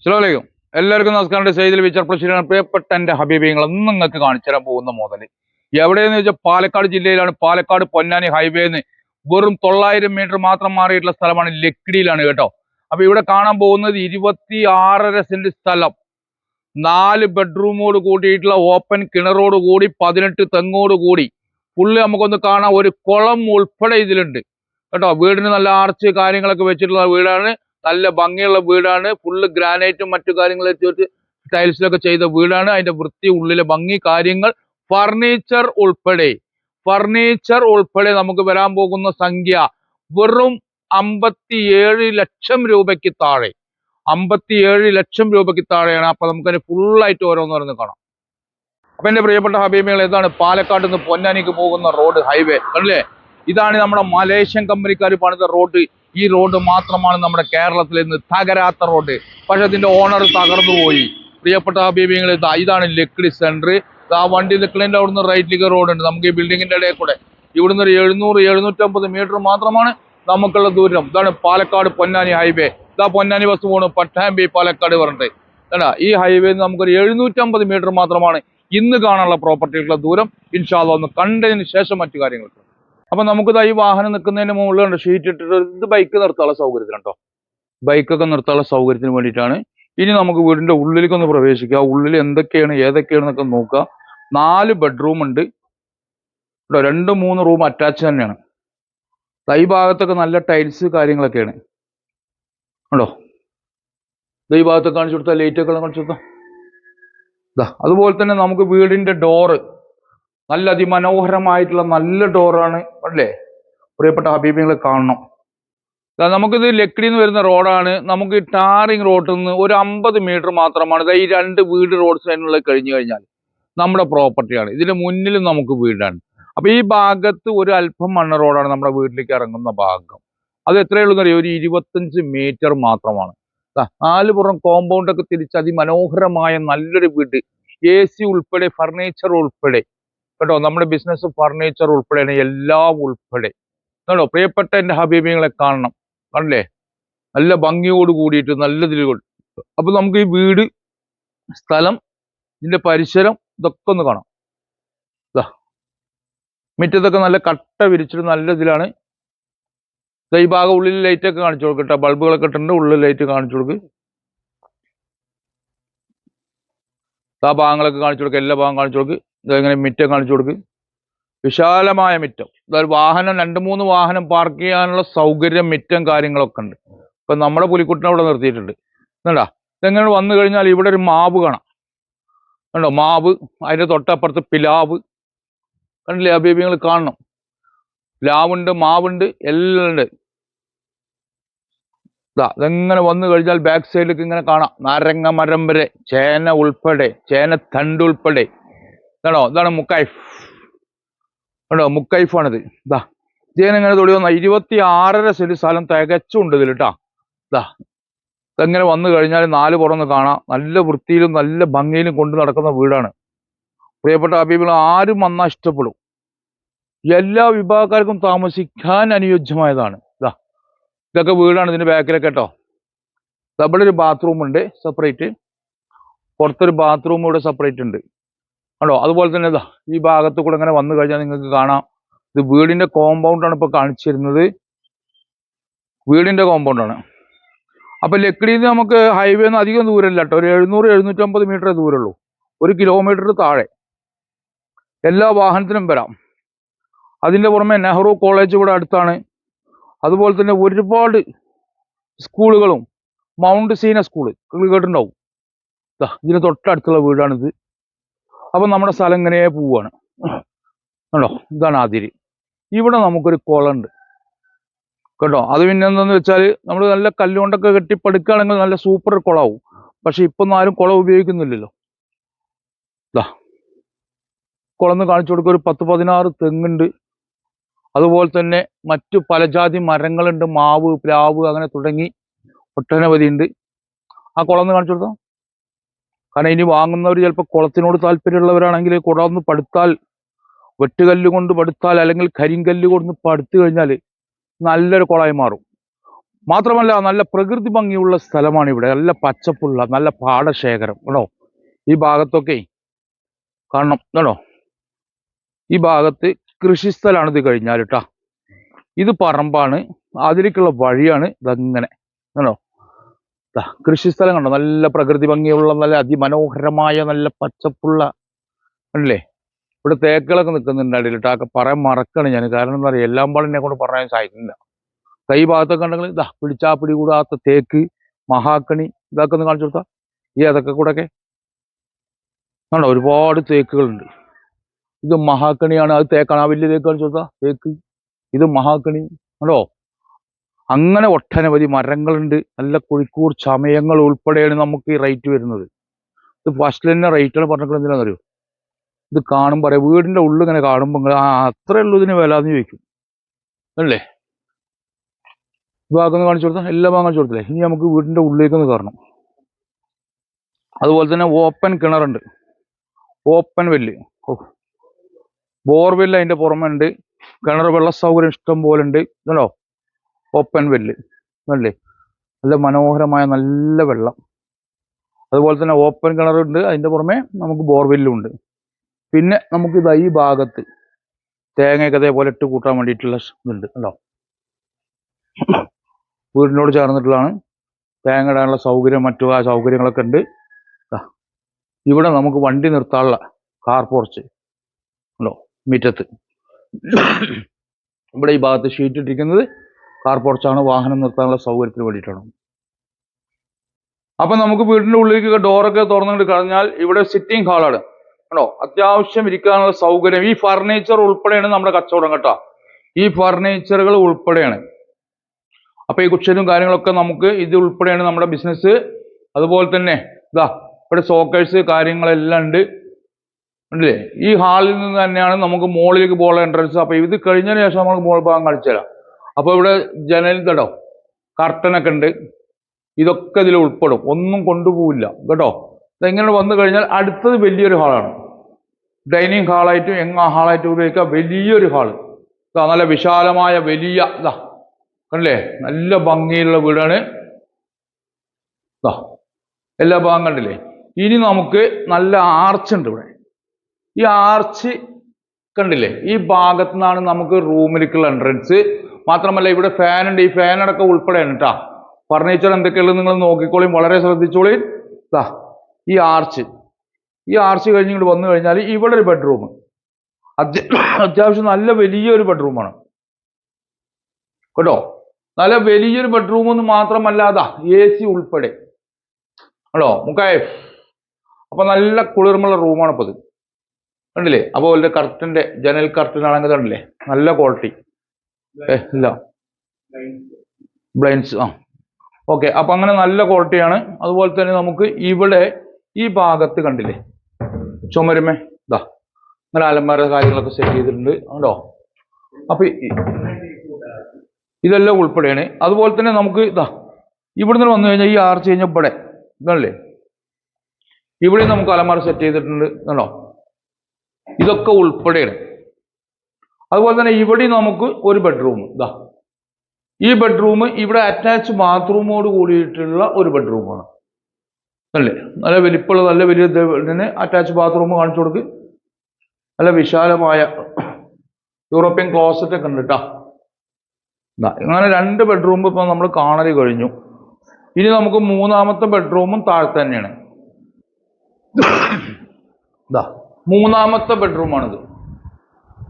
അസ്സലാമലൈക്കും. എല്ലാവർക്കും നമസ്കാരം. സൈദിൽ വിച്ചർ പ്രശ്നമാണ് പ്രിയപ്പെട്ട എന്റെ ഹബീബിങ്ങൾ ഒന്ന് നിങ്ങൾക്ക് കാണിച്ചു തരാൻ പോകുന്ന മുതൽ എവിടെയെന്ന് വെച്ചാൽ പാലക്കാട് ജില്ലയിലാണ്. പാലക്കാട് പൊന്നാനി ഹൈവേന്ന് വെറും തൊള്ളായിരം മീറ്റർ മാത്രം മാറിയിട്ടുള്ള സ്ഥലമാണ് ലക്കിടിയിലാണ് കേട്ടോ. അപ്പൊ ഇവിടെ കാണാൻ പോകുന്നത് ഇരുപത്തി ആറര സെന്റ് സ്ഥലം. നാല് ബെഡ്റൂമോട് കൂടിയിട്ടുള്ള ഓപ്പൺ കിണറോട് കൂടി പതിനെട്ട് തെങ്ങോട് കൂടി. പുള്ളി നമുക്കൊന്ന് കാണാം. ഒരു കുളം ഉൾപ്പെടെ ഇതിലുണ്ട്. കേട്ടോ വീടിന് നല്ല ആർച്ച് കാര്യങ്ങളൊക്കെ വെച്ചിട്ടുള്ള വീടാണ്. നല്ല ഭംഗിയുള്ള വീടാണ്. ഫുള്ള് ഗ്രാനൈറ്റും മറ്റു കാര്യങ്ങളും വെച്ചിട്ട് ടൈൽസിലൊക്കെ ചെയ്ത വീടാണ്. അതിന്റെ വൃത്തി ഉള്ളിലെ ഭംഗി കാര്യങ്ങൾ ഫർണിച്ചർ ഉൾപ്പെടെ. ഫർണിച്ചർ ഉൾപ്പെടെ നമുക്ക് വരാൻ പോകുന്ന സംഖ്യ വെറും അമ്പത്തിയേഴ് ലക്ഷം രൂപയ്ക്ക് താഴെ. അമ്പത്തിയേഴ് ലക്ഷം രൂപയ്ക്ക് താഴെയാണ്. അപ്പൊ നമുക്കതിന് ഫുള്ളായിട്ട് ഓരോന്ന് പറഞ്ഞ് കാണാം. അപ്പൊ എന്റെ പ്രിയപ്പെട്ട ഹബീബികൾ ഇതാണ് പാലക്കാട് നിന്ന് പൊന്നാനിക്ക് പോകുന്ന റോഡ് ഹൈവേ കണ്ടില്ലേ? ഇതാണ് നമ്മുടെ മലേഷ്യൻ കമ്പനിക്കാർ പണിത റോഡ് ഈ റോഡ് മാത്രമാണ് നമ്മുടെ കേരളത്തിൽ ഇന്ന് തകരാത്ത റോഡ്. പക്ഷെ അതിന്റെ ഓണർ തകർന്നു പോയി. പ്രിയപ്പെട്ട ഹബീബിങ്ങൾ ഇതാ ഇതാണ് ലക്കിടി സെന്റർ ആ വണ്ടി നിൽക്കുന്നതിന്റെ അവിടുന്ന് റൈറ്റിലേക്ക് റോഡ് ഉണ്ട് നമുക്ക് ഈ ബിൽഡിങ്ങിന്റെ ഇടയിൽ കൂടെ. ഇവിടുന്ന് ഒരു എഴുന്നൂറ് എഴുന്നൂറ്റമ്പത് മീറ്റർ മാത്രമാണ് നമുക്കുള്ള ദൂരം. ഇതാണ് പാലക്കാട് പൊന്നാനി ഹൈവേ. ഇതാ പൊന്നാനി ബസ് പോണു. പട്ടാമ്പി പാലക്കാട് പറഞ്ഞിട്ട്. അല്ല ഈ ഹൈവേ നമുക്കൊരു എഴുന്നൂറ്റമ്പത് മീറ്റർ മാത്രമാണ് ഇന്ന് കാണാനുള്ള പ്രോപ്പർട്ടികളുടെ ദൂരം. ഇൻഷാല്ല ഒന്ന് കണ്ടതിന് ശേഷം മറ്റു കാര്യങ്ങൾക്ക് അപ്പൊ നമുക്കിതാ ഈ വാഹനം നിൽക്കുന്നതിന് മുകളിൽ കണ്ടോ ഷീറ്റ് ഇട്ടിട്ട് ഇത് ബൈക്ക് നിർത്താനുള്ള സൗകര്യത്തിന് കേട്ടോ. ബൈക്കൊക്കെ നിർത്താനുള്ള സൗകര്യത്തിന് വേണ്ടിയിട്ടാണ്. ഇനി നമുക്ക് വീടിന്റെ ഉള്ളിലേക്ക് ഒന്ന് പ്രവേശിക്കുക ഉള്ളിൽ എന്തൊക്കെയാണ് ഏതൊക്കെയാണെന്നൊക്കെ നോക്കുക നാല് ബെഡ്റൂം ഉണ്ട്. കേട്ടോ രണ്ട് മൂന്ന് റൂം അറ്റാച്ച് തന്നെയാണ്. ഈ ഭാഗത്തൊക്കെ നല്ല ടൈൽസ് കാര്യങ്ങളൊക്കെയാണ്. ദാ ഈ ഭാഗത്തൊക്കെ കാണിച്ചു കൊടുത്താൽ ലൈറ്റൊക്കെ കാണിച്ചു കൊടുത്താൽ ദാ അതുപോലെ തന്നെ നമുക്ക് വീടിന്റെ ഡോറ് നല്ല അതിമനോഹരമായിട്ടുള്ള നല്ല ഡോറാണ് അല്ലേ? പ്രിയപ്പെട്ട ഹബീബിങ്ങളെ കാണണം. നമുക്കിത് ലക്കിടി നിന്ന് വരുന്ന റോഡാണ് നമുക്ക് ടാറിങ് റോഡിൽ നിന്ന് ഒരു അമ്പത് മീറ്റർ മാത്രമാണ്. ഈ രണ്ട് വീട് റോഡ് സൈഡിനുള്ളിൽ കഴിഞ്ഞു കഴിഞ്ഞാൽ നമ്മുടെ പ്രോപ്പർട്ടിയാണ് ഇതിന് മുന്നിലും നമുക്ക് വീടാണ്. അപ്പൊ ഈ ഭാഗത്ത് ഒരു അല്പം മണ്ണ റോഡാണ് നമ്മുടെ വീട്ടിലേക്ക് ഇറങ്ങുന്ന ഭാഗം. അത് എത്രയേ ഉള്ളൂ എന്നറിയാം? ഒരു ഇരുപത്തഞ്ച് മീറ്റർ മാത്രമാണ്. നാല് പുറം കോമ്പൗണ്ട് ഒക്കെ തിരിച്ച് അതിമനോഹരമായ നല്ലൊരു വീട്. എ സി ഉൾപ്പെടെ ഫർണിച്ചർ ഉൾപ്പെടെ. കേട്ടോ നമ്മുടെ ബിസിനസ് ഫർണിച്ചർ ഉൾപ്പെടെയാണ് എല്ലാം ഉൾപ്പെടെ. കേട്ടോ പ്രിയപ്പെട്ട എന്റെ ഹബീബിങ്ങളെ കാണണം. കണ്ടില്ലേ? നല്ല ഭംഗിയോട് കൂടിയിട്ട് നല്ല ഇതിൽ അപ്പൊ നമുക്ക് ഈ വീട് സ്ഥലം ഇതിന്റെ പരിസരം ഇതൊക്കെ ഒന്ന് കാണാം. മുറ്റത്തൊക്കെ നല്ല കട്ട വിരിച്ചിട്ട് നല്ല ഇതിലാണ്. ഈ ഭാഗം ഉള്ളിൽ ലൈറ്റ് ഒക്കെ കാണിച്ചു കൊടുക്കട്ടെ ബൾബുകളൊക്കെ ഇട്ടിട്ടുണ്ട് ഉള്ളിൽ ലൈറ്റ് കാണിച്ചു കൊടുക്ക്. ആ ഭാഗങ്ങളൊക്കെ കാണിച്ചു കൊടുക്കുക എല്ലാ ഭാഗം കാണിച്ചു കൊടുക്ക്. ഇങ്ങനെ മിറ്റം കാണിച്ചു കൊടുക്ക്? വിശാലമായ മിറ്റം. അതായത് വാഹനം രണ്ട് മൂന്ന് വാഹനം പാർക്ക് ചെയ്യാനുള്ള സൗകര്യം മിറ്റം കാര്യങ്ങളൊക്കെ ഉണ്ട്. ഇപ്പൊ നമ്മുടെ പുലിക്കുട്ടിനെ അവിടെ നിർത്തിയിട്ടുണ്ട്. എന്താ ഇതെങ്ങനെ വന്നു കഴിഞ്ഞാൽ ഇവിടെ ഒരു മാവ് കാണാം. കണ്ടോ? മാവ് അതിന്റെ തൊട്ടപ്പുറത്ത് പിലാവ്. കണ്ടില്ലേ? അബീബിങ്ങൾ കാണണം. പ്ലാവുണ്ട് മാവുണ്ട് എല്ലാം ഉണ്ട്. ഇതാ ഇതെങ്ങനെ വന്നു കഴിഞ്ഞാൽ ബാക്ക് സൈഡിലേക്ക് ഇങ്ങനെ കാണാം. നാരങ്ങ മരം വരെ ചേന ഉൾപ്പെടെ ചേന തണ്ട് ഉൾപ്പെടെ. ഇതാണോ ഇതാണ് മുക്കൈഫ് കണ്ടോ മുക്കൈഫാണിത് ഇതാ ഇങ്ങനെ തൊടി വന്ന ഇരുപത്തി ആറര സെന്റ് സ്ഥലം തികച്ചുണ്ട് ഇതിൽ കേട്ടാ ഇതാ ഇതെങ്ങനെ വന്നു കഴിഞ്ഞാൽ നാല് പുറന്ന് കാണാം. നല്ല വൃത്തിയിലും നല്ല ഭംഗിയിലും കൊണ്ട് നടക്കുന്ന വീടാണ്. പ്രിയപ്പെട്ട അബീബികൾ ആരും വന്നാൽ ഇഷ്ടപ്പെടും. എല്ലാ വിഭാഗക്കാർക്കും താമസിക്കാൻ അനുയോജ്യമായതാണ്. ഇതാ ഇതൊക്കെ വീടാണ് ഇതിന്റെ ബാക്കിലൊക്കെ കേട്ടോ ഇവിടെ ഒരു ബാത്റൂം ഉണ്ട് സെപ്പറേറ്റ്. പുറത്തൊരു ബാത്റൂം ഇവിടെ സെപ്പറേറ്റ് ഉണ്ട്. കണ്ടോ? അതുപോലെ തന്നെ ഇതാ ഈ ഭാഗത്ത് കൂടെ ഇങ്ങനെ വന്നു കഴിഞ്ഞാൽ നിങ്ങൾക്ക് കാണാം. ഇത് വീടിന്റെ കോമ്പൗണ്ടാണ് ഇപ്പോൾ ഇപ്പൊ കാണിച്ചിരുന്നത്. വീടിന്റെ കോമ്പൗണ്ടാണ് അപ്പോൾ അപ്പൊ ലക്കിടിയിൽ നിന്ന് നമുക്ക് ഹൈവേ ഒന്നും അധികം ദൂരമില്ല കേട്ടോ. ഒരു എഴുന്നൂറ് എഴുന്നൂറ്റമ്പത് മീറ്റർ ദൂരമുള്ളൂ. ഒരു കിലോമീറ്റർ താഴെ. എല്ലാ വാഹനത്തിനും വരാം. അതിന്റെ പുറമെ നെഹ്റു കോളേജ് ഇവിടെ അടുത്താണ്. അതുപോലെ തന്നെ ഒരുപാട് സ്കൂളുകളും മൗണ്ട് സീന നിങ്ങൾ കേട്ടിട്ടുണ്ടാവും. ഇതിന് തൊട്ടടുത്തുള്ള വീടാണിത്. അപ്പൊ നമ്മുടെ സ്ഥലം ഇങ്ങനെ പോവാണ്. കണ്ടോ? ഇതാണ് അതിര്. ഇവിടെ നമുക്കൊരു കുളമുണ്ട് കേട്ടോ അത് പിന്നെ എന്താന്ന് വെച്ചാൽ നമ്മൾ നല്ല കല്ലുകൊണ്ടൊക്കെ കെട്ടി പഠിക്കുകയാണെങ്കിൽ നല്ല സൂപ്പർ കുളമാവും. പക്ഷെ ഇപ്പൊ ആരും കുളം ഉപയോഗിക്കുന്നില്ലല്ലോ. ഇതാ കുളന്ന് കാണിച്ചു കൊടുക്കുക ഒരു പത്ത് പതിനാറ് തെങ്ങുണ്ട്. അതുപോലെ തന്നെ മറ്റു പലജാതി മരങ്ങളുണ്ട്. മാവ് പ്ലാവ് അങ്ങനെ തുടങ്ങി ഒട്ടനവധി ഉണ്ട് ആ കുളന്ന് കാണിച്ചു കൊടുത്തോ? കാരണം ഇനി വാങ്ങുന്നവർ ചിലപ്പോൾ കുളത്തിനോട് താല്പര്യമുള്ളവരാണെങ്കിൽ കുളം ഒന്ന് പടുത്താൽ വെട്ടുകല്ല് കൊണ്ട് പടുത്താൽ അല്ലെങ്കിൽ കരിങ്കല്ല് കൊണ്ട് പടുത്തു കഴിഞ്ഞാൽ നല്ലൊരു കുളമായി മാറും. മാത്രമല്ല നല്ല പ്രകൃതി ഭംഗിയുള്ള സ്ഥലമാണ് ഇവിടെ. നല്ല പച്ചപ്പുള്ള നല്ല പാടശേഖരം. കേട്ടോ ഈ ഭാഗത്തൊക്കെ കാണണം. കേട്ടോ ഈ ഭാഗത്ത് കൃഷിസ്ഥലാണ് ഇത് കഴിഞ്ഞാൽ കേട്ടോ. ഇത് പറമ്പാണ്. അതിലേക്കുള്ള വഴിയാണ് ഇതങ്ങനെ. കേട്ടോ കൃഷിസ്ഥലം കണ്ടോ നല്ല പ്രകൃതി ഭംഗിയുള്ള നല്ല അതിമനോഹരമായ നല്ല പച്ചപ്പുള്ള അല്ലേ ഇവിടെ തേക്കുകളൊക്കെ നിൽക്കുന്നുണ്ട് അടിയിൽ. കേട്ടോ അതൊക്കെ പറയാൻ മറക്കാണ് ഞാൻ. കാരണം എന്താ പറയുക എല്ലാം പാടെ എന്നെ കൊണ്ട് പറയാൻ സാധിക്കുന്നില്ല. കൈ ഭാഗത്തൊക്കെ ഉണ്ടെങ്കിൽ ഇതാ പിടിച്ചാ പിടി കൂടാത്ത തേക്ക് മഹാക്കണി ഇതൊക്കെ ഒന്ന് കാണിച്ചു കൊടുത്താ. ഈ അതൊക്കെ കൂടെ ഒക്കെ കണ്ടോ ഒരുപാട് തേക്കുകളുണ്ട്. ഇത് മഹാക്കണിയാണ്. അത് തേക്കാണ്. ആ വലിയ തേക്ക് കാണിച്ചു കൊടുത്താ. തേക്ക്. ഇത് മഹാക്കണി. കണ്ടോ? അങ്ങനെ ഒട്ടനവധി മരങ്ങളുണ്ട്. നല്ല കുഴിക്കൂർ ചമയങ്ങൾ ഉൾപ്പെടെയാണ് നമുക്ക് ഈ റേറ്റ് വരുന്നത്. ഇത് ഫസ്റ്റ് തന്നെ റേറ്റാണ് പറഞ്ഞിട്ട് എന്തിനാണെന്നറിയോ? ഇത് കാണുമ്പോൾ പറയാം വീടിന്റെ ഉള്ളിൽ ഇങ്ങനെ കാണുമ്പോൾ ആ അത്രേ ഉള്ളൂ ഇതിന് വില എന്ന് ചോദിക്കും. അല്ലേ? ഈ ഭാഗം കാണിച്ചു കൊടുത്താൽ എല്ലാ ഭാഗം കാണിച്ചു കൊടുത്തില്ലേ? ഇനി നമുക്ക് വീടിന്റെ ഉള്ളിലേക്ക് ഒന്ന് കയറണം അതുപോലെ തന്നെ ഓപ്പൺ കിണറുണ്ട്. ഓപ്പൺ വെല്ല് ഓ. ബോർവെല്ല് അതിന്റെ പുറമെ ഉണ്ട് കിണർ വെള്ള സൗകര്യം ഇഷ്ടം പോലെ ഉണ്ട്. ഇതല്ലോ ഓപ്പൺ വെല്ല് അല്ലേ? നല്ല മനോഹരമായ നല്ല വെള്ളം. അതുപോലെ തന്നെ ഓപ്പൺ കിണറുണ്ട് അതിന്റെ പുറമെ നമുക്ക് ബോർവെല്ലും ഉണ്ട്. പിന്നെ നമുക്ക് ഇതാ ഈ ഭാഗത്ത് തേങ്ങയൊക്കെ അതേപോലെ ഇട്ട് കൂട്ടാൻ വേണ്ടിയിട്ടുള്ള ഇതുണ്ട് കേട്ടോ വീടിനോട് ചേർന്നിട്ടുള്ളതാണ്. തേങ്ങ ഇടാനുള്ള സൗകര്യം മറ്റു ആ സൗകര്യങ്ങളൊക്കെ ഉണ്ട്. ഇവിടെ നമുക്ക് വണ്ടി നിർത്താനുള്ള കാർ പോർച്ച് ഉണ്ടോ മുറ്റത്ത്. ഇവിടെ ഈ ഭാഗത്ത് ഷീറ്റ് ഇട്ടിരിക്കുന്നത് കാർ പോർച്ചാണ് വാഹനം നിർത്താനുള്ള സൗകര്യത്തിന് വേണ്ടിയിട്ടാണ്. അപ്പൊ നമുക്ക് വീടിന്റെ ഉള്ളിലേക്ക് ഡോറൊക്കെ തുറന്നുകൊണ്ട് കഴിഞ്ഞാൽ ഇവിടെ സിറ്റിംഗ് ഹാളാണ് ആണോ. അത്യാവശ്യം ഇരിക്കാനുള്ള സൗകര്യം. ഈ ഫർണിച്ചർ ഉൾപ്പെടെയാണ് നമ്മുടെ കച്ചവടം കേട്ടോ. ഈ ഫർണിച്ചറുകൾ ഉൾപ്പെടെയാണ്. അപ്പൊ ഈ കുഷനും കാര്യങ്ങളൊക്കെ നമുക്ക് ഇത് ഉൾപ്പെടെയാണ് നമ്മുടെ ബിസിനസ് അതുപോലെ തന്നെ ഇതാ ഇവിടെ സോക്കേഴ്സ് കാര്യങ്ങളെല്ലാം ഉണ്ട്. ഉണ്ടല്ലേ? ഈ ഹാളിൽ നിന്ന് തന്നെയാണ് നമുക്ക് മുകളിലേക്ക് പോകാനുള്ള എൻട്രൻസ് അപ്പൊ ഇത് കഴിഞ്ഞതിന് ശേഷം നമുക്ക് മോൾ ഭാഗം കാണിച്ചു തരാം അപ്പൊ ഇവിടെ ജനൽ കേട്ടോ കർട്ടനൊക്കെ ഉണ്ട്. ഇതൊക്കെ ഇതിൽ ഉൾപ്പെടും. ഒന്നും കൊണ്ടുപോവില്ല. കേട്ടോ? ഇതെങ്ങനെ വന്നു കഴിഞ്ഞാൽ അടുത്തത് വലിയൊരു ഹാളാണ് ഡൈനിങ് ഹാളായിട്ടും എങ്ങ ഹാളായിട്ടും ഉപയോഗിക്കുക വലിയൊരു ഹാൾ ഇതാ നല്ല വിശാലമായ വലിയ ഇതാ കണ്ടില്ലേ? നല്ല ഭംഗിയുള്ള വീടാണ്. ഇതാ എല്ലാ ഭാഗം കണ്ടില്ലേ? ഇനി നമുക്ക് നല്ല ആർച്ച് ഉണ്ട് ഇവിടെ. ഈ ആർച്ച് കണ്ടില്ലേ? ഈ ഭാഗത്തു നിന്നാണ് നമുക്ക് റൂമിലേക്കുള്ള എൻട്രൻസ് മാത്രമല്ല ഇവിടെ ഫാൻ ഉണ്ട്. ഈ ഫാൻ അടക്കം ഉൾപ്പെടെയാണ് കേട്ടോ ഫർണിച്ചർ എന്തൊക്കെയുള്ളത് നിങ്ങൾ നോക്കിക്കോളിയും വളരെ ശ്രദ്ധിച്ചോളിയും ദാ ഈ ആർച്ച് ഈ ആർച്ച് കഴിഞ്ഞ് ഇങ്ങോട്ട് വന്നു കഴിഞ്ഞാൽ ഇവിടെ ഒരു ബെഡ്റൂം അത്യാവശ്യം നല്ല വലിയൊരു ബെഡ്റൂമാണ് കേട്ടോ? നല്ല വലിയൊരു ബെഡ്റൂം എന്ന് മാത്രമല്ല അതാ എ സി ഉൾപ്പെടെ. കേട്ടോ? മുക്കായ അപ്പൊ നല്ല കുളിർമുള്ള റൂമാണ് ഇത്. കണ്ടില്ലേ? അപ്പൊ അതിന്റെ കർട്ടന്റെ ജനൽ കർട്ടൻ ആണെങ്കിൽ കണ്ടില്ലേ? നല്ല ക്വാളിറ്റി ഇല്ല. ബ്ലൈൻസ് ആ. ഓക്കെ അപ്പൊ അങ്ങനെ നല്ല ക്വാളിറ്റിയാണ് അതുപോലെ തന്നെ നമുക്ക് ഇവിടെ ഈ ഭാഗത്ത് കണ്ടില്ലേ? ചുമരുമേ ഇതാ അങ്ങനെ അലമാര കാര്യങ്ങളൊക്കെ സെറ്റ് ചെയ്തിട്ടുണ്ട്. ഉണ്ടോ അപ്പൊ ഇതെല്ലാം ഉൾപ്പെടെയാണ്. അതുപോലെ തന്നെ നമുക്ക് ഇതാ ഇവിടുന്ന് വന്നു കഴിഞ്ഞാൽ ഈ ആർച്ച് കഴിഞ്ഞാൽ ഇവിടെ ഇതല്ലേ ഇവിടെ നമുക്ക് അലമാര സെറ്റ് ചെയ്തിട്ടുണ്ട്. കണ്ടോ? ഇതൊക്കെ ഉൾപ്പെടെയാണ്. അതുപോലെ തന്നെ ഇവിടെ നമുക്ക് ഒരു ബെഡ്റൂം ഇതാ ഈ ബെഡ്റൂം ഇവിടെ അറ്റാച്ച് ബാത്റൂമോട് കൂടിയിട്ടുള്ള ഒരു ബെഡ്റൂമാണ് അല്ലേ? നല്ല വലിപ്പമുള്ള നല്ല വലിയ ഇതിന് അറ്റാച്ച് ബാത്റൂം കാണിച്ചു കൊടുക്ക്. നല്ല വിശാലമായ യൂറോപ്യൻ ക്ലോസറ്റ് ഒക്കെ ഉണ്ട് ദാ, ഇങ്ങനെ രണ്ട് ബെഡ്റൂം ഇപ്പൊ നമ്മൾ കാണൽ കഴിഞ്ഞു. ഇനി നമുക്ക് മൂന്നാമത്തെ ബെഡ്റൂമും താഴെ തന്നെയാണ്. ഇതാ മൂന്നാമത്തെ ബെഡ്റൂമാണിത്.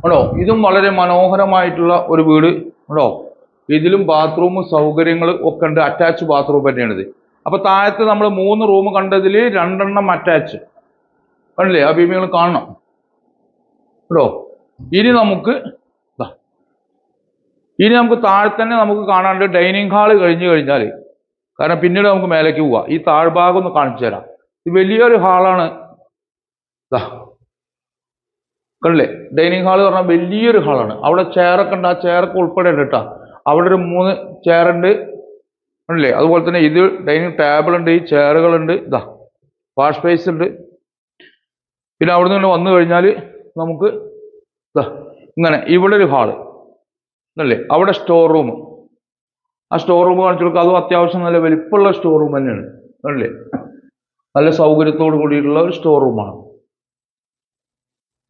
കേട്ടോ ഇതും വളരെ മനോഹരമായിട്ടുള്ള ഒരു വീട്. കേട്ടോ ഇതിലും ബാത്റൂം സൗകര്യങ്ങൾ ഒക്കെ ഉണ്ട്. അറ്റാച്ച് ബാത്റൂം തന്നെയാണിത്. അപ്പൊ താഴത്ത് നമ്മൾ മൂന്ന് റൂം കണ്ടതിൽ രണ്ടെണ്ണം അറ്റാച്ച് കണ്ടില്ലേ? ആ ഭീമികൾ കാണണം. കേട്ടോ ഇനി നമുക്ക്. ഇനി നമുക്ക് താഴെ തന്നെ നമുക്ക് കാണാണ്ട് ഡൈനിങ് ഹാൾ കഴിഞ്ഞു കഴിഞ്ഞാൽ കാരണം പിന്നീട് നമുക്ക് മേലേക്ക് പോവാം. ഈ താഴ്ഭാഗം ഒന്ന് കാണിച്ചു തരാം. ഇത് വലിയൊരു ഹാളാണ്. ദാ. കണ്ടില്ലേ? ഡൈനിങ് ഹാൾ പറഞ്ഞാൽ വലിയൊരു ഹാളാണ് അവിടെ ചെയറൊക്കെ ഉണ്ട്. ആ ചെയറൊക്കെ ഉൾപ്പെടെ ഉണ്ട് കേട്ടോ അവിടെ ഒരു മൂന്ന് ചെയറുണ്ട് ഉണ്ട്. കണ്ടില്ലേ? അതുപോലെ തന്നെ ഇത് ഡൈനിങ് ടേബിൾ ഉണ്ട് ഈ ചെയറുകളുണ്ട് ഇതാ വാഷ് സ്പേസ് ഉണ്ട്. പിന്നെ അവിടെ നിന്ന് വന്നു കഴിഞ്ഞാൽ നമുക്ക് ഇതാ ഇങ്ങനെ ഇവിടെ ഒരു ഹാൾ അല്ലേ അവിടെ സ്റ്റോർ റൂം ആ സ്റ്റോർ റൂം കാണിച്ചു കൊടുക്കുക. അതും അത്യാവശ്യം നല്ല വലിപ്പമുള്ള സ്റ്റോർ റൂം തന്നെയാണ്. അല്ലേ നല്ല സൗകര്യത്തോട് കൂടിയിട്ടുള്ള ഒരു സ്റ്റോർ റൂമാണ്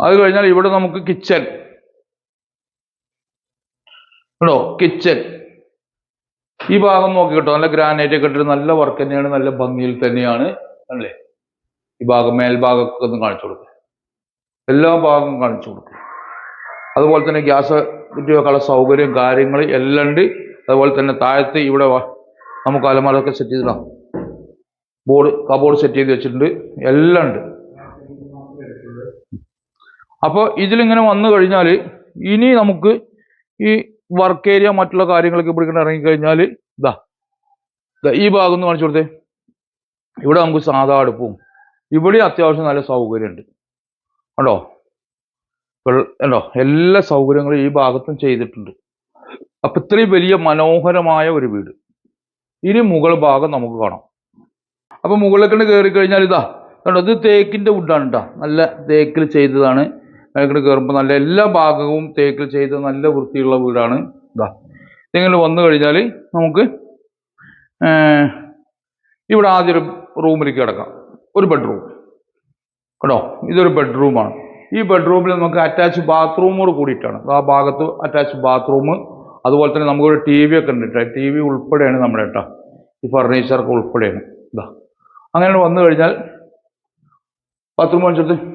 അത് കഴിഞ്ഞാൽ ഇവിടെ നമുക്ക് കിച്ചൺ കേട്ടോ കിച്ചൺ ഈ ഭാഗം നോക്കി കേട്ടോ നല്ല ഗ്രാനൈറ്റ് ഒക്കെ ഇട്ടിട്ട് നല്ല വർക്ക് തന്നെയാണ് നല്ല ഭംഗിയിൽ തന്നെയാണ് അല്ലേ? ഈ ഭാഗം മേൽഭാഗമൊക്കെ ഒന്ന് കാണിച്ചു കൊടുക്കുക എല്ലാ ഭാഗവും കാണിച്ചു കൊടുക്കുക അതുപോലെ തന്നെ ഗ്യാസ് കുറ്റിയൊക്കെയുള്ള സൗകര്യം കാര്യങ്ങൾ എല്ലാം ഉണ്ട്. അതുപോലെ തന്നെ താഴത്ത് ഇവിടെ നമുക്ക് അലമാരൊക്കെ സെറ്റ് ചെയ്തിടാം. ബോർഡ് കബോർഡ് സെറ്റ് ചെയ്ത് വെച്ചിട്ടുണ്ട്. എല്ലാം ഉണ്ട്. അപ്പോൾ ഇതിലിങ്ങനെ വന്നു കഴിഞ്ഞാൽ ഇനി നമുക്ക് ഈ വർക്ക് ഏരിയ മറ്റുള്ള കാര്യങ്ങളൊക്കെ പിടിക്കണം ഇറങ്ങിക്കഴിഞ്ഞാൽ ഇതാ ഇതാ ഈ ഭാഗം ഒന്ന് കാണിച്ചു കൊടുത്തേ. ഇവിടെ നമുക്ക് സാധാ അടുപ്പും ഇവിടെ അത്യാവശ്യം നല്ല സൗകര്യമുണ്ട്. കണ്ടോ? കണ്ടോ? എല്ലാ സൗകര്യങ്ങളും ഈ ഭാഗത്തും ചെയ്തിട്ടുണ്ട്. അപ്പൊ ഇത്രയും വലിയ മനോഹരമായ ഒരു വീട്. ഇനി മുകൾ ഭാഗം നമുക്ക് കാണാം. അപ്പൊ മുകളിലേക്കൊണ്ട് കയറി കഴിഞ്ഞാൽ ഇതാ കണ്ടോ? ഇത് തേക്കിന്റെ വുഡാണ് കേട്ടോ നല്ല തേക്കിൽ ചെയ്തതാണ്. അതിലേക്ക് കയറുമ്പോൾ നല്ല എല്ലാ ഭാഗവും തേക്കിൽ ചെയ്ത നല്ല വൃത്തിയുള്ള വീടാണ്. ഇതാ നിങ്ങൾ വന്നു കഴിഞ്ഞാൽ നമുക്ക് ഇവിടെ ആദ്യം ഒരു റൂമിലേക്ക് കിടക്കാം. ഒരു ബെഡ്റൂം. കേട്ടോ? ഇതൊരു ബെഡ്റൂമാണ്. ഈ ബെഡ്റൂമിൽ നമുക്ക് അറ്റാച്ച് ബാത്റൂമോട് കൂടിയിട്ടാണ്. ആ ഭാഗത്ത് അറ്റാച്ച് ബാത്റൂം. അതുപോലെ തന്നെ നമുക്കൊരു ടി വി ഒക്കെ ഉണ്ട് കേട്ടോ. ടി വി ഉൾപ്പെടെയാണ് നമ്മുടെ കേട്ടോ. ഈ ഫർണിച്ചറൊക്കെ ഉൾപ്പെടെയാണ്. ഇതാ അങ്ങനെ വന്നു കഴിഞ്ഞാൽ ബാത്റൂം കാണിച്ചെടുത്ത്.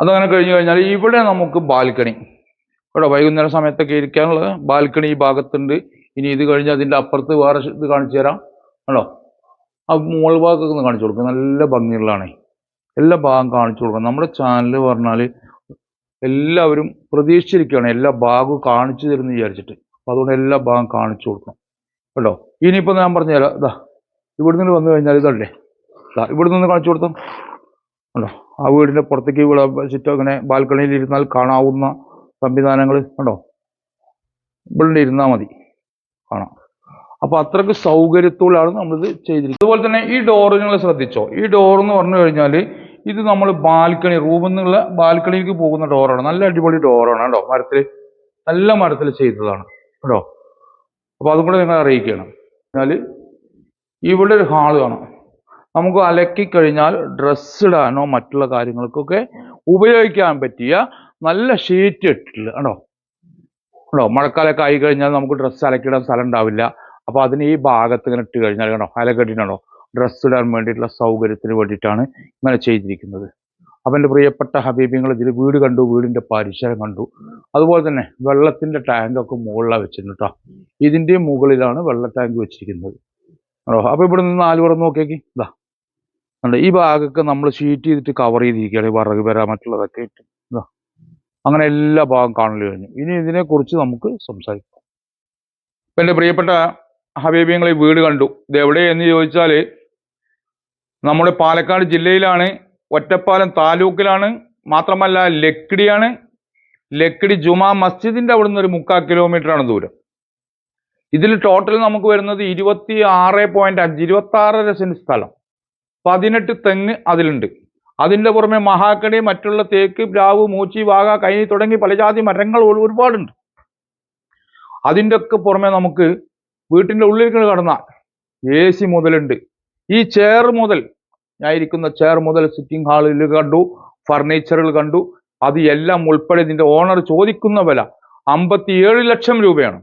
അതങ്ങനെ കഴിഞ്ഞു കഴിഞ്ഞാൽ ഇവിടെ നമുക്ക് ബാൽക്കണി. ഇവിടെ വൈകുന്നേരം സമയത്തൊക്കെ ഇരിക്കാനുള്ളത് ബാൽക്കണി ഈ ഭാഗത്തുണ്ട്. ഇനി ഇത് കഴിഞ്ഞ് അതിന്റെ അപ്പുറത്ത് വേറെ ഇത് കാണിച്ചു തരാം. ആണോ ആ മോൾ ഭാഗമൊക്കെ ഒന്ന് കാണിച്ചു കൊടുക്കും. നല്ല ഭംഗിയുള്ളതാണ്. എല്ലാ ഭാഗം കാണിച്ചു കൊടുക്കണം. നമ്മുടെ ചാനൽ പറഞ്ഞാൽ എല്ലാവരും പ്രതീക്ഷിച്ചിരിക്കുകയാണ് എല്ലാ ഭാഗവും കാണിച്ചു തരുമെന്ന് വിചാരിച്ചിട്ട്. അപ്പോൾ അതുകൊണ്ട് എല്ലാ ഭാഗം കാണിച്ചു കൊടുക്കണം. കേട്ടോ ഇനിയിപ്പോൾ ഞാൻ പറഞ്ഞുതരാം ഇതാ ഇവിടെ നിന്ന് വന്നു കഴിഞ്ഞാൽ ഇതല്ലേ? ഇതാ ഇവിടെ കാണിച്ചു കൊടുത്തോ. കണ്ടോ? ആ വീടിന്റെ പുറത്തേക്ക് ചുറ്റും അങ്ങനെ ബാൽക്കണിയിൽ ഇരുന്നാൽ കാണാവുന്ന സംവിധാനങ്ങൾ കണ്ടോ? ഇവിടെ ഇരുന്നാൽ മതി. കാണാം. അപ്പോൾ അത്രയ്ക്ക് സൗകര്യത്തോടാണ് നമ്മളിത് ചെയ്തിരിക്കുന്നത്. അതുപോലെ തന്നെ ഈ ഡോർ നിങ്ങൾ ശ്രദ്ധിച്ചോ? ഈ ഡോർ എന്ന് പറഞ്ഞു കഴിഞ്ഞാൽ ഇത് നമ്മൾ ബാൽക്കണി റൂമിൽ നിന്നുള്ള ബാൽക്കണിയിലേക്ക് പോകുന്ന ഡോറാണ് നല്ല അടിപൊളി ഡോറാണ് കേട്ടോ മരത്തിൽ നല്ല മരത്തിൽ ചെയ്തതാണ് കേട്ടോ അപ്പോൾ അതും കൂടെ നിങ്ങൾ അറിയിക്കുകയാണ് എന്നാൽ ഇവിടെ ഒരു ഹാൾ കാണാം. നമുക്ക് അലക്കി കഴിഞ്ഞാൽ ഡ്രസ്സ് ഇടാനോ മറ്റുള്ള കാര്യങ്ങൾക്കൊക്കെ ഉപയോഗിക്കാൻ പറ്റിയ നല്ല ഷീറ്റ് ഇട്ടിട്ടില്ല കണ്ടോ കണ്ടോ മഴക്കാലൊക്കെ ആയി കഴിഞ്ഞാൽ നമുക്ക് ഡ്രസ്സ് അലക്കിടാൻ സ്ഥലം ഉണ്ടാവില്ല. അപ്പൊ അതിന് ഈ ഭാഗത്ത് ഇങ്ങനെ ഇട്ട് കഴിഞ്ഞാൽ കണ്ടോ അലക്കെട്ടിട്ടുണ്ടോ ഡ്രസ്സ് ഇടാൻ വേണ്ടിയിട്ടുള്ള സൗകര്യത്തിന് വേണ്ടിയിട്ടാണ് ഇങ്ങനെ ചെയ്തിരിക്കുന്നത്. അപ്പം എന്റെ പ്രിയപ്പെട്ട ഹബീബിങ്ങൾ ഇതിൽ വീട് കണ്ടു വീടിന്റെ പരിസരം കണ്ടു. അതുപോലെ തന്നെ വെള്ളത്തിന്റെ ടാങ്കൊക്കെ മുകളിലാണ് വെച്ചിട്ടുണ്ട് കേട്ടോ. ഇതിന്റെ മുകളിലാണ് വെള്ള ടാങ്ക് വെച്ചിരിക്കുന്നത്. അപ്പോൾ ഇവിടെ നിന്ന് നാല് പുറം നോക്കിയേക്ക്. ഇതാ ഉണ്ട് ഈ ഭാഗമൊക്കെ നമ്മൾ ഷീറ്റ് ചെയ്തിട്ട് കവർ ചെയ്തിരിക്കുകയാണ് വിറക് വര മറ്റുള്ളതൊക്കെ ഇട്ട്. അങ്ങനെ എല്ലാ ഭാഗം കാണൽ കഴിഞ്ഞു. ഇനി ഇതിനെക്കുറിച്ച് നമുക്ക് സംസാരിക്കാം. ഇപ്പൊ എന്റെ പ്രിയപ്പെട്ട ഹബീബിങ്ങൾ ഈ വീട് കണ്ടു. ഇത് എവിടെയെന്ന് ചോദിച്ചാൽ നമ്മുടെ പാലക്കാട് ജില്ലയിലാണ് ഒറ്റപ്പാലം താലൂക്കിലാണ് മാത്രമല്ല ലക്കിടിയാണ്. ലക്കിടി ജുമാ മസ്ജിദിന്റെ നിന്ന് ഒരു മുക്കാൽ കിലോമീറ്റർ ആണ് ദൂരം. ഇതിൽ ടോട്ടൽ നമുക്ക് വരുന്നത് ഇരുപത്തി ആറ് പോയിന്റ് അഞ്ച് ഇരുപത്തി ആറര സെന്റ് സ്ഥലം. പതിനെട്ട് തെങ്ങ് അതിലുണ്ട്. അതിന്റെ പുറമെ മഹാക്കണി മറ്റുള്ള തേക്ക് പ്ലാവ് മൂച്ചി വാഗ കൈനി തുടങ്ങി പലജാതി മരങ്ങൾ ഒരു- ഒരുപാടുണ്ട്. അതിന്റെ ഒക്കെ പുറമെ നമുക്ക് വീട്ടിന്റെ ഉള്ളിലേക്ക് കടന്നാൽ എ സി മുതലുണ്ട്. ഈ ചെയർ മുതൽ ഞാൻ ഇരിക്കുന്ന ചെയർ മുതൽ സിറ്റിംഗ് ഹാളിൽ കണ്ടു ഫർണിച്ചറുകൾ കണ്ടു. അത് എല്ലാം ഉൾപ്പെടെ ഇതിന്റെ ഓണർ ചോദിക്കുന്ന വില അമ്പത്തിയേഴ് ലക്ഷം രൂപയാണ്.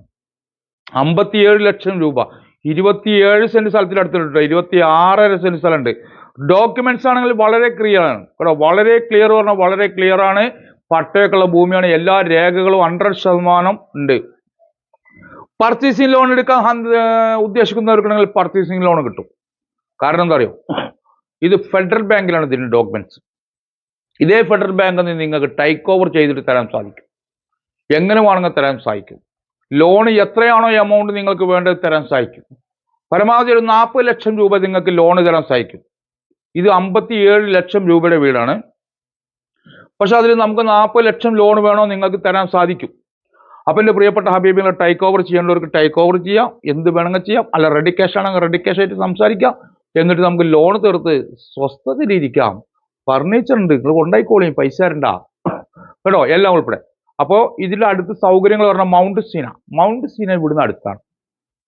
അമ്പത്തിയേഴ് ലക്ഷം രൂപ. ഇരുപത്തിയേഴ് സെന്റ് സ്ഥലത്തിൽ അടുത്തിട്ടുണ്ട് ഇരുപത്തി ആറര സെന്റ് സ്ഥലമുണ്ട്. ഡോക്യുമെന്റ്സ് ആണെങ്കിൽ വളരെ ക്ലിയർ ആണ്. കേട്ടോ വളരെ ക്ലിയർ പറഞ്ഞാൽ വളരെ ക്ലിയർ ആണ്. പട്ടയൊക്കെയുള്ള ഭൂമിയാണ്. എല്ലാ രേഖകളും ഹൺഡ്രഡ് ശതമാനം ഉണ്ട്. പർച്ചേസിംഗ് ലോൺ എടുക്കാൻ ഉദ്ദേശിക്കുന്നവർക്കാണെങ്കിൽ പർച്ചേസിംഗ് ലോൺ കിട്ടും. കാരണം എന്താ അറിയോ? ഇത് ഫെഡറൽ ബാങ്കിലാണ് ഇതിന്റെ ഡോക്യുമെന്റ്സ് ഇതേ ഫെഡറൽ ബാങ്കിൽ നിന്ന് നിങ്ങൾക്ക് ടൈക്ക് ഓവർ ചെയ്തിട്ട് തരാൻ സാധിക്കും. എങ്ങനെ വേണമെങ്കിൽ തരാൻ സാധിക്കും. ലോൺ എത്രയാണോ എമൗണ്ട് നിങ്ങൾക്ക് വേണ്ടത് തരാൻ സാധിക്കും. പരമാവധി ഒരു നാൽപ്പത് ലക്ഷം രൂപ നിങ്ങൾക്ക് ലോൺ തരാൻ സാധിക്കും. ഇത് അമ്പത്തിയേഴ് ലക്ഷം രൂപയുടെ വീടാണ്. പക്ഷെ അതിൽ നമുക്ക് നാൽപ്പത് ലക്ഷം ലോൺ വേണോ നിങ്ങൾക്ക് തരാൻ സാധിക്കും. അപ്പം എന്റെ പ്രിയപ്പെട്ട ഹബീബിങ്ങൾ ടേക്ക് ഓവർ ചെയ്യേണ്ടവർക്ക് ടേക്ക് ഓവർ ചെയ്യാം. എന്ത് വേണമെങ്കിൽ ചെയ്യാം. അല്ല റെഡി ക്യാഷ് ആണെങ്കിൽ റെഡി ക്യാഷ് ആയിട്ട് സംസാരിക്കാം. എന്നിട്ട് നമുക്ക് ലോൺ തീർത്ത് സ്വസ്ഥതയിലിരിക്കാം ഫർണിച്ചർ ഉണ്ട്. നിങ്ങൾ കൊണ്ടായിക്കോളി പൈസ തരണ്ട. കേട്ടോ? എല്ലാം ഉൾപ്പെടെ. അപ്പോൾ ഇതിന്റെ അടുത്ത് സൗകര്യങ്ങൾ പറഞ്ഞാൽ മൗണ്ട് സീന. മൗണ്ട് സീന ഇവിടുന്ന് അടുത്താണ്.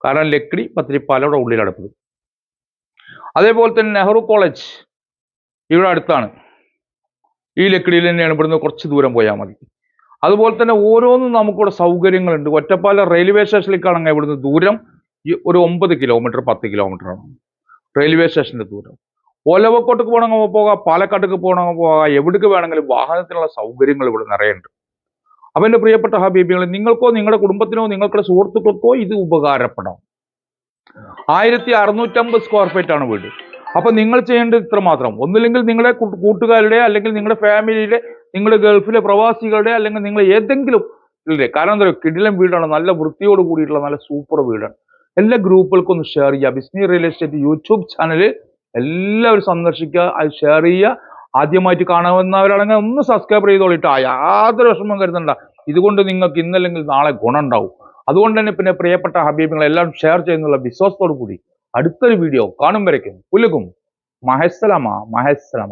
കാരണം ലക്കിടി പത്തിരിപ്പാലയുടെ പലയുടെ അടുത്തത് അതേപോലെ തന്നെ നെഹ്റു കോളേജ് ഇവിടെ അടുത്താണ്. ഈ ലക്കിടിയിൽ തന്നെയാണ് ഇവിടുന്ന് കുറച്ച് ദൂരം പോയാൽ മതി. അതുപോലെ തന്നെ ഓരോന്നും നമുക്കിവിടെ സൗകര്യങ്ങളുണ്ട്. ഒറ്റപ്പാലം റെയിൽവേ സ്റ്റേഷനിലേക്കാണെങ്കിൽ ഇവിടുന്ന് ദൂരം. ഒരു ഒമ്പത് കിലോമീറ്റർ പത്ത് ആണ്. റെയിൽവേ സ്റ്റേഷന്റെ ദൂരം. ഒലവക്കോട്ടേക്ക് പോകണമെങ്കിൽ പോകാം. പാലക്കാട്ടേക്ക് പോകണമെങ്കിൽ പോകാം. എവിടേക്ക് വേണമെങ്കിലും വാഹനത്തിനുള്ള സൗകര്യങ്ങൾ ഇവിടെ നിറയുണ്ട്. അപ്പം എന്റെ പ്രിയപ്പെട്ട ഹബീബികൾ നിങ്ങൾക്കോ നിങ്ങളുടെ കുടുംബത്തിനോ നിങ്ങളുടെ സുഹൃത്തുക്കൾക്കോ ഇത് ഉപകാരപ്പെടാം. ആയിരത്തി അറുന്നൂറ്റമ്പത് സ്ക്വയർ ഫീറ്റ് ആണ് വീട്. അപ്പൊ നിങ്ങൾ ചെയ്യേണ്ടത് ഇത്ര മാത്രം. ഒന്നില്ലെങ്കിൽ നിങ്ങളുടെ കൂട്ടുകാരുടെ അല്ലെങ്കിൽ നിങ്ങളുടെ ഫാമിലിയിലെ നിങ്ങളുടെ ഗൾഫിലെ പ്രവാസികളുടെ അല്ലെങ്കിൽ നിങ്ങൾ ഏതെങ്കിലും ഇല്ലേ കാരണം എന്താ കിടിലം വീടാണ്. നല്ല വൃത്തിയോട് കൂടിയിട്ടുള്ള നല്ല സൂപ്പർ വീടാണ്. എല്ലാ ഗ്രൂപ്പുകൾക്കും ഒന്ന് ഷെയർ ചെയ്യുക. ബിസ്നി റിയൽ എസ്റ്റേറ്റ് യൂട്യൂബ് ചാനൽ എല്ലാവരും സന്ദർശിക്കുക അത് ഷെയർ ചെയ്യുക. ആദ്യമായിട്ട് കാണാവുന്നവരാണെങ്കിൽ ഒന്ന് സബ്സ്ക്രൈബ് ചെയ്തോളിട്ടാ യാതൊരു വിഷമം കരുതണ്ട. ഇതുകൊണ്ട് നിങ്ങൾക്ക് ഇന്നല്ലെങ്കിൽ നാളെ ഗുണം ഉണ്ടാവും. അതുകൊണ്ട് തന്നെ പിന്നെ പ്രിയപ്പെട്ട ഹബീബുകൾ എല്ലാം ഷെയർ ചെയ്യുന്നുള്ള വിശ്വാസത്തോടു കൂടി അടുത്തൊരു വീഡിയോ കാണും വരയ്ക്കും. പുലുകും. മഹസ്സലമ മഹസ്സലമ